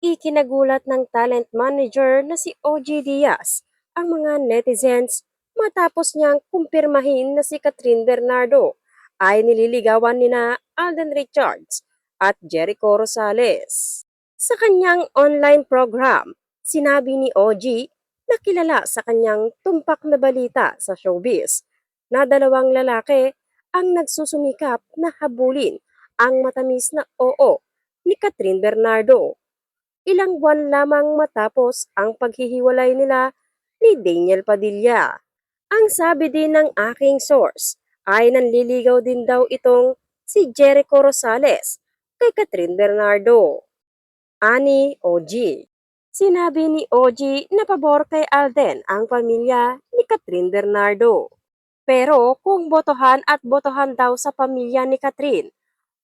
Ikinagulat ng talent manager na si OG Diaz ang mga netizens matapos niyang kumpirmahin na si Catherine Bernardo ay nililigawan ni na Alden Richards at Jericho Rosales. Sa kanyang online program, sinabi ni OG na kilala sa kanyang tumpak na balita sa showbiz na dalawang lalaki ang nagsusumikap na habulin ang matamis na oo ni Catherine Bernardo ilang buwan lamang matapos ang paghihiwalay nila ni Daniel Padilla. Ang sabi din ng aking source ay nanliligaw din daw itong si Jericho Rosales kay Catherine Bernardo. Ani OG. Sinabi ni OG na pabor kay Alden ang pamilya ni Catherine Bernardo. Pero kung botohan at botohan daw sa pamilya ni Catherine,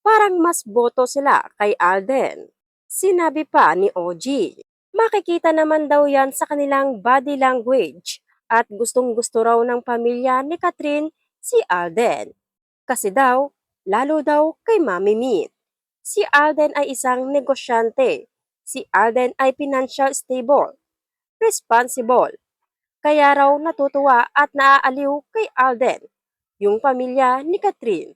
parang mas boto sila kay Alden. Sinabi pa ni OG, makikita naman daw yan sa kanilang body language at gustong gusto raw ng pamilya ni Catherine si Alden. Kasi daw, lalo daw kay Mami Meet. Si Alden ay isang negosyante. Si Alden ay financial stable, responsible. Kaya raw natutuwa at naaaliw kay Alden, yung pamilya ni Catherine.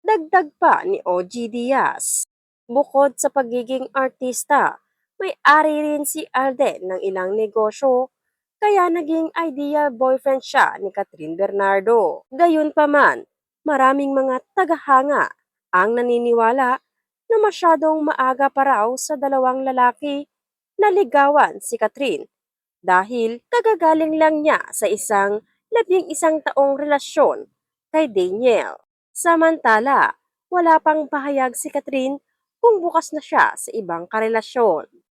Dagdag pa ni OG Diaz. Bukod sa pagiging artista, may ari rin si Alden ng ilang negosyo, kaya naging ideal boyfriend siya ni Catherine Bernardo. Gayunpaman, maraming mga tagahanga ang naniniwala na masyadong maaga pa raw sa dalawang lalaki na ligawan si Catherine dahil kagagaling lang niya sa isang labing isang taong relasyon kay Daniel. Samantala, wala pang pahayag si Catherine kung bukas na siya sa ibang karelasyon.